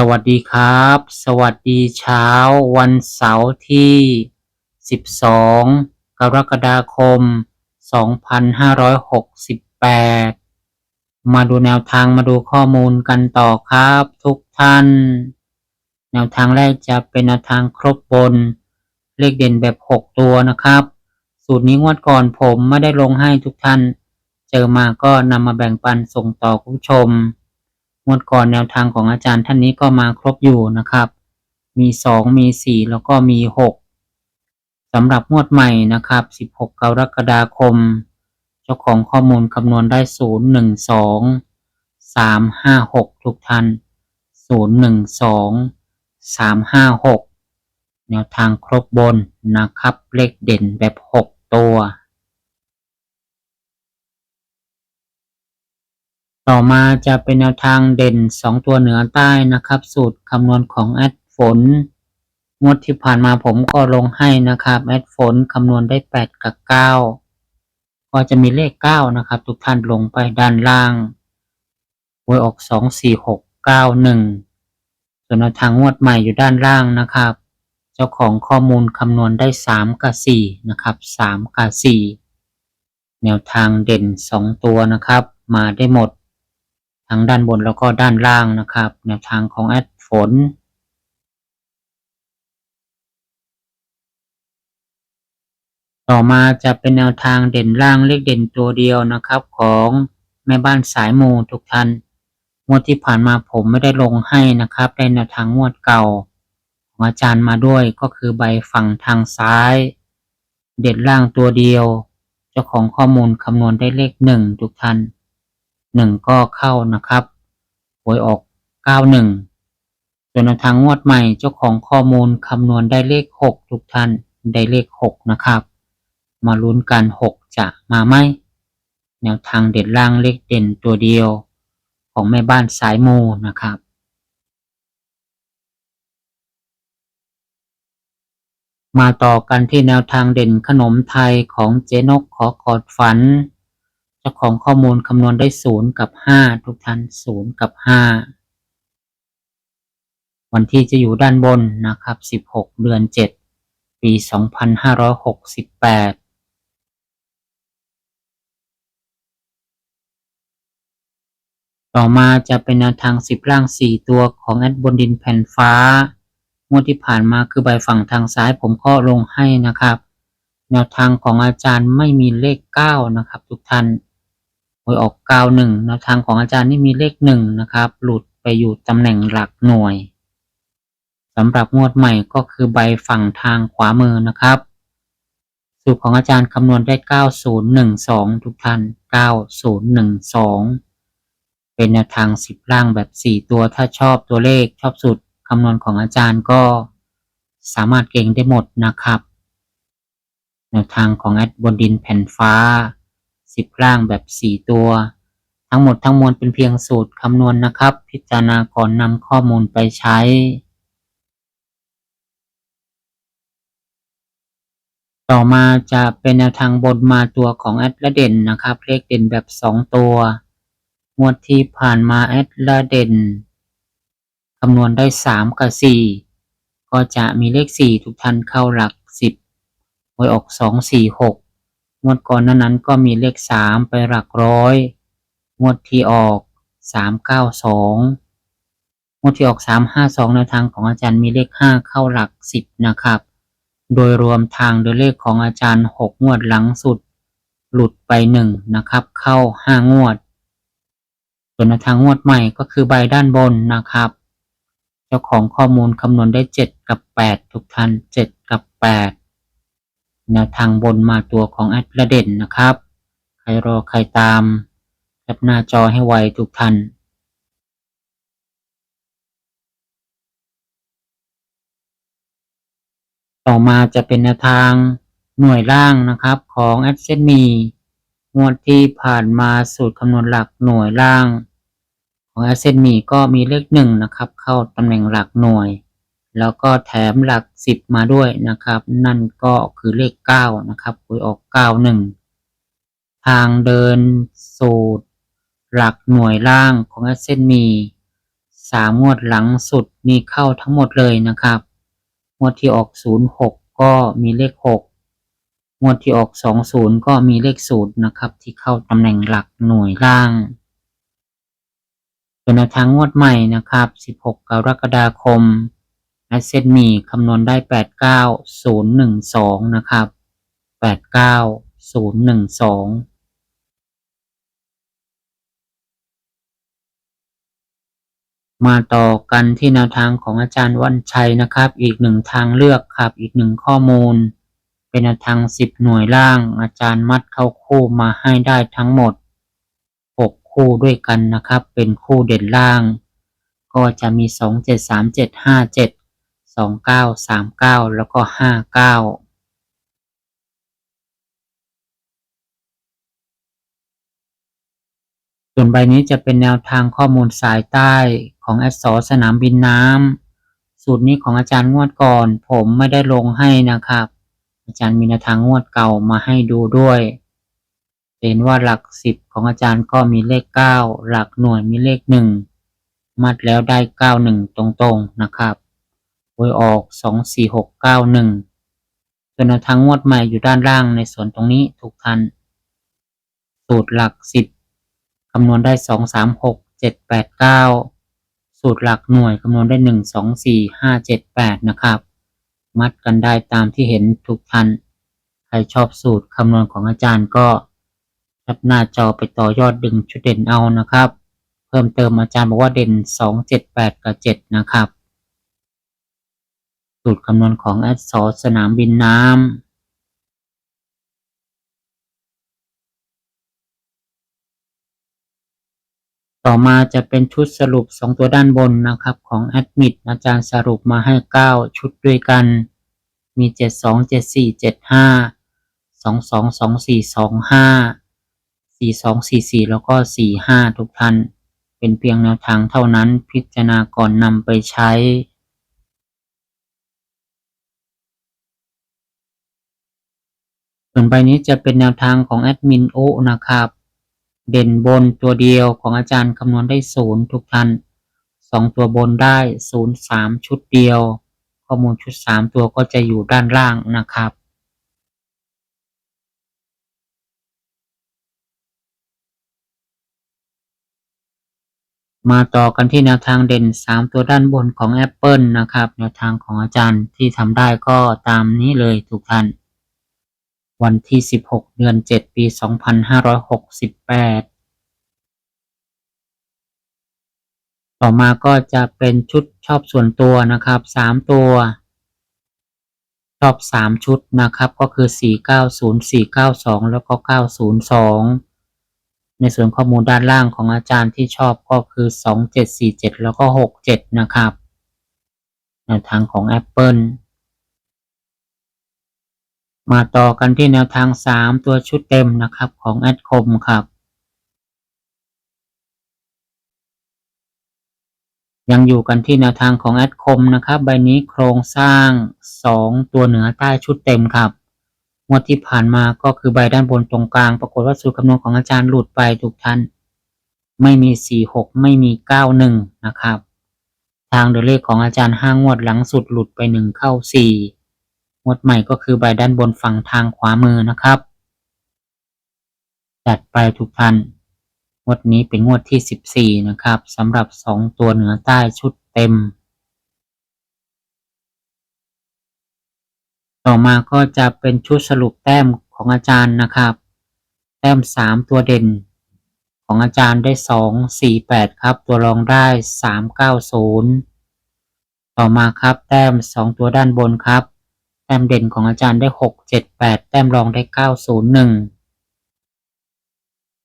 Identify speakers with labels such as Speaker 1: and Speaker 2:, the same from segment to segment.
Speaker 1: สวัสดีครับ สวัสดีเช้าวันเสาร์ที่ 12 กรกฎาคม 2568 มาดูแนวทางมาดูข้อมูลกันต่อครับทุกท่าน แนวทางแรกจะเป็นแนวทางครบบน เลขเด่นแบบ 6 ตัวนะครับ สูตรนี้งวดก่อนผมไม่ได้ลงให้ทุกท่าน เจอมาก็นำมาแบ่งปันส่งต่อคุณผู้ชม งวดก่อนแนวทางของอาจารย์ท่านนี้ก็มาครบอยู่นะครับ มีสองมีสี่แล้วก็มีหกสำหรับงวดใหม่นะครับสิบหกรกฎาคม เจ้าของข้อมูลคำนวณได้ศูนย์หนึ่งสองสามห้าหกทุกท่านศูนย์หนึ่งสองสามห้าหกแนวทางครบบนนะครับ เลขเด่นแบบหกตัว ต่อมาจะเป็นแนวทางเด่น 2 ตัวเหนือใต้นะครับ สูตรคำนวณของแอดฝนงวดที่ผ่านมาผมก็ลงให้นะครับแอดฝนคำนวณได้ 8 กับ 9 ก็จะมีเลข 9 นะครับ ทุกท่านลงไปด้านล่างหวยออก 2 4 6 9 1 ส่วนแนวทางงวดใหม่อยู่ด้านล่างนะครับ เจ้าของข้อมูลคำนวณได้ 3 กับ 4 นะครับ 3 กับ 4 แนวทางเด่น 2 ตัวนะครับ มาได้หมด ทั้งด้านบนแล้วก็ด้านล่างนะครับ แนวทางของแอดฝนต่อมาจะเป็นแนวทางเด่นล่างเลขเด่นตัวเดียวนะครับ ของแม่บ้านสายมูทุกท่านงวดที่ผ่านมาผมไม่ได้ลงให้นะครับได้แนวทางงวดเก่าของอาจารย์มาด้วยก็คือใบฝั่งทางซ้าย เด่นล่างตัวเดียว เจ้าของข้อมูลคำนวณได้เลขหนึ่งทุกท่าน หนึ่งก็เข้านะครับหวยออกเก้าหนึ่งส่วนแนวทางงวดใหม่เจ้าของข้อมูลคำนวณได้เลขหกทุกท่านได้เลขหกนะครับ มาลุ้นกันหกจะมาไหมแนวทางเด่นล่างเลขเด่นตัวเดียว ของแม่บ้านสายมูนะครับมาต่อกันที่แนวทางเด่นขนมไทยของเจนกขอกอดฝัน จ้าของข้อมูลคำนวณได้ศูนย์กับห้าทุกท่านศูนย์กับห้าวันที่จะอยู่ด้านบนนะครับสิบหกเดือนเจ็ดปีสองพันห้าร้อยหกสิบแปดต่อมาจะเป็นแนวทางสิบร่างสี่ตัวของแอดบนดินแผ่นฟ้างวดที่ผ่านมาคือใบฝั่งทางซ้ายผมก็ลงให้นะครับ แนวทางของอาจารย์ไม่มีเลขเก้านะครับทุกท่าน หวยออกเก้าหนึ่งแนวทางของอาจารย์นี่มีเลขหนึ่งนะครับ หลุดไปอยู่ตำแหน่งหลักหน่วยสำหรับงวดใหม่ก็คือใบฝั่งทางขวามือนะครับสูตรของอาจารย์คำนวณได้เก้าศูนย์หนึ่งสองทุกท่านเก้าศูนย์หนึ่งสองเป็นแนวทางสิบล่างแบบสี่ตัวถ้าชอบตัวเลขชอบสูตรคำนวณของอาจารย์ก็สามารถเก่งได้หมดนะครับ แนวทางของแอดบนดินแผ่นฟ้า สิบล่างแบบสี่ตัว ทั้งหมดทั้งมวลเป็นเพียงสูตรคำนวณนะครับ พิจารณาก่อนนำข้อมูลไปใช้ต่อมาจะเป็นแนวทางบนมาตัวของแอดละเด่นนะครับ เลขเด่นแบบสองตัว งวดที่ผ่านมาแอดละเด่นคำนวณได้สามกับสี่ก็จะมีเลขสี่ทุกท่านเข้าหลักสิบหวยออกสองสี่หก งวดก่อนนั้นก็มีเลขสามไปหลักร้อย งวดที่ออกสามเก้าสองงวดที่ออกสามห้าสองแนวทางของอาจารย์มีเลขห้าเข้าหลักสิบนะครับ โดยรวมทางโดยเลขของอาจารย์หกงวดหลังสุด หลุดไปหนึ่งนะครับ เข้าห้างวด ส่วนแนวทางงวดใหม่ก็คือใบด้านบนนะครับ เจ้าของข้อมูลคำนวณได้เจ็ดกับแปดทุกท่านเจ็ดกับแปด แนวทางบนมาตัวของแอดละเด่นนะครับ ใครรอใครตามแคปหน้าจอให้ไวทุกท่านต่อมาจะเป็นแนวทางหน่วยล่างนะครับของ a d s e n มีงวดที่ผ่านมาสูตรคำนวณหลักหน่วยล่าง ของ a d s e n มีก็มีเลขหนึ่งนะครับ เข้าตำแหน่งหลักหน่วย แล้วก็แถมหลักสิบมาด้วยนะครับ นั่นก็คือเลขเก้านะครับคุยออกเก้าหนึ่งทางเดินสูตร หลักหน่วยล่างของ a d s e n มีสามงวดหลังสุดมีเข้าทั้งหมดเลยนะครับ งวดที่ออกศูนย์หกก็มีเลขหกงวดที่ออกสองศูนย์ก็มีเลขศูนย์นะครับ ที่เข้าตำแหน่งหลักหน่วยล่างส่วนแนวทางงวดใหม่นะครับ 16 กรกฎาคม แอสเซทมีคำนวณได้ 89012 นะครับ 89012มาต่อกันที่แนวทางของอาจารย์วันชัยนะครับ อีกหนึ่งทางเลือกครับ อีกหนึ่งข้อมูล เป็นแนวทางสิบหน่วยล่าง อาจารย์มัดเข้าคู่มาให้ได้ทั้งหมดหกคู่ด้วยกันนะครับ เป็นคู่เด่นล่าง ก็จะมีสองเจ็ด สองเก้าสามเก้าแล้วก็ห้าเก้าส่วนใบนี้จะเป็นแนวทางข้อมูลสายใต้ของแอดสอสนามบินน้ำสูตรนี้ของอาจารย์งวดก่อน ผมไม่ได้ลงให้นะครับ อาจารย์มีแนวทางงวดเก่ามาให้ดูด้วยเห็นว่าหลักสิบของอาจารย์ก็มีเลขเก้าหลักหน่วยมีเลขหนึ่งมัดแล้วได้เก้าหนึ่งตรงๆนะครับ โวยออกสองสี่หกเก้าหนึ่งส่วนแนวทางงวดใหม่อยู่ด้านล่างในส่วนตรงนี้ทุกท่านสูตรหลักสิบคำนวณได้สองสามหกเจ็ดแปดเก้าสูตรหลักหน่วยคำนวณได้หนึ่งสองสี่ห้าเจ็ดแปดนะครับ มัดกันได้ตามที่เห็นทุกท่านใครชอบสูตรคำนวณของอาจารย์ก็แคปหน้าจอไปต่อยอดดึงชุดเด่นเอานะครับ เพิ่มเติมอาจารย์บอกว่าเด่นสองเจ็ดแปดกับเจ็ดนะครับ สูตรคำนวณของแอดสอสนามบินน้ำต่อมาจะเป็นชุดสรุป 2 ตัวด้านบนนะครับของ Admit อาจารย์สรุปมาให้ 9 ชุดด้วยกัน มี 72 74 75 22 24 25 42 44 แล้วก็ 45 ทุกท่าน เป็นเพียงแนวทางเท่านั้นพิจารณาก่อนนำไปใช้ ส่วนใบนี้จะเป็นแนวทางของแอดมินโอนะครับ เด่นบนตัวเดียวของอาจารย์คำนวณได้ศูนย์ทุกท่านสองตัวบนได้ศูนย์สามชุดเดียว ข้อมูลชุดสามตัวก็จะอยู่ด้านล่างนะครับมาต่อกันที่แนวทางเด่น 3 ตัวด้านบนของ Apple นะครับ แนวทางของอาจารย์ที่ทำได้ก็ตามนี้เลยทุกท่าน วันที่ 16 เดือน 7 ปี 2568 ต่อมาก็จะเป็นชุดชอบส่วนตัวนะครับ 3 ตัว ชอบ 3 ชุดนะครับ ก็คือ 490 492 แล้วก็ 902 ในส่วนข้อมูลด้านล่างของอาจารย์ที่ชอบก็คือ 2747 แล้วก็ 67 นะครับแนวทางของ Apple มาต่อกันที่แนวทาง 3 ตัวชุดเต็มนะครับของ a d c o m ครับ ยังอยู่กันที่แนวทางของ a d c o m นะครับใบนี้โครงสร้าง 2 ตัวเหนือใต้ชุดเต็มครับงวดที่ผ่านมาก็คือใบด้านบนตรงกลาง ปรากฏว่าสูตรคำนวณของอาจารย์หลุดไปทุกท่าน ไม่มี 46 ไม่มี 91 นะครับ ทางโดยเลขของอาจารย์ห้างวดหลังสุดหลุดไป 1 เข้า 4 งวดใหม่ก็คือใบด้านบนฝั่งทางขวามือนะครับ จัดไปทุกท่านงวดนี้เป็นงวดที่ 14 นะครับสำหรับ 2 ตัวเหนือใต้ชุดเต็ม ต่อมาก็จะเป็นชุดสรุปแต้มของอาจารย์นะครับ แต้ม 3 ตัวเด่น ของอาจารย์ได้ 2 4 8 ครับ ตัวรองได้ 3 9 0 ต่อมาครับแต้ม 2 ตัวด้านบนครับ แต้มเด่นของอาจารย์ได้6 7 8แต้มรองได้9 0 1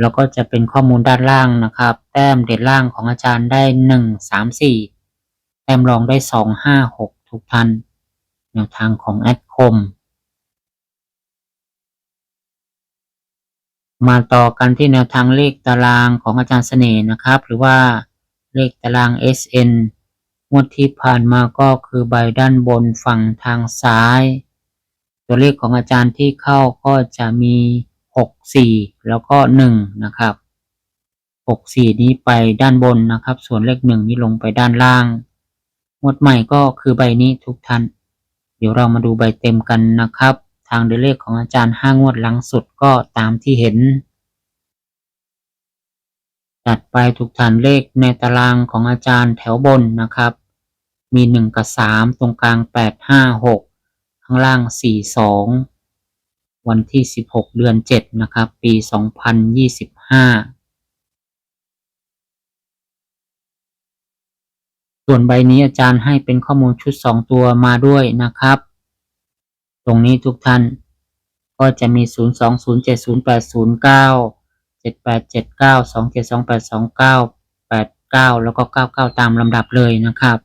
Speaker 1: แล้วก็จะเป็นข้อมูลด้านล่างนะครับ แต้มเด่นล่างของอาจารย์ได้หนึ่งสามสี่แต้มรองได้สองห้าหกทุกท่านแนวทางของแอดคม มาต่อกันที่แนวทางเลขตารางของอาจารย์เสน่ห์นะครับ หรือว่าเลขตาราง SN งวดที่ผ่านมาก็คือใบด้านบนฝั่งทางซ้าย ตัวเลขของอาจารย์ที่เข้าก็จะมี 6 4 แล้วก็1นะครับ 6 4 นี้ไปด้านบนนะครับ ส่วนเลข 1 นี้ลงไปด้านล่างงวดใหม่ก็คือใบนี้ทุกท่าน เดี๋ยวเรามาดูใบเต็มกันนะครับ ทางเดเลขของอาจารย์5งวดหลังสุดก็ตามที่เห็น จัดไปทุกฐานเลขในตารางของอาจารย์แถวบนนะครับ มี 1 กับ 3 ตรงกลาง 8 5 6 ข้างล่าง 4 2 วันที่ 16 เดือน 7 นะครับ ปี 2025 ส่วนใบนี้อาจารย์ให้เป็นข้อมูลชุด 2 ตัวมาด้วยนะครับ ตรงนี้ทุกท่านก็จะมี 0 2 0 7 0 8 0 9 7 8 7 9 2 7 2 8 2 9 8 9แล้วก็99ตามลำดับเลยนะครับ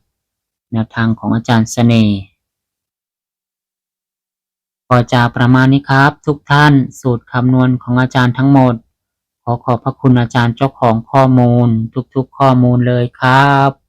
Speaker 1: แนวทางของอาจารย์เสน่ห์ก็จะประมาณนี้ครับ ทุกท่านสูตรคำนวณของอาจารย์ทั้งหมด ขอขอบพระคุณอาจารย์เจ้าของข้อมูล ทุกๆข้อมูลเลยครับ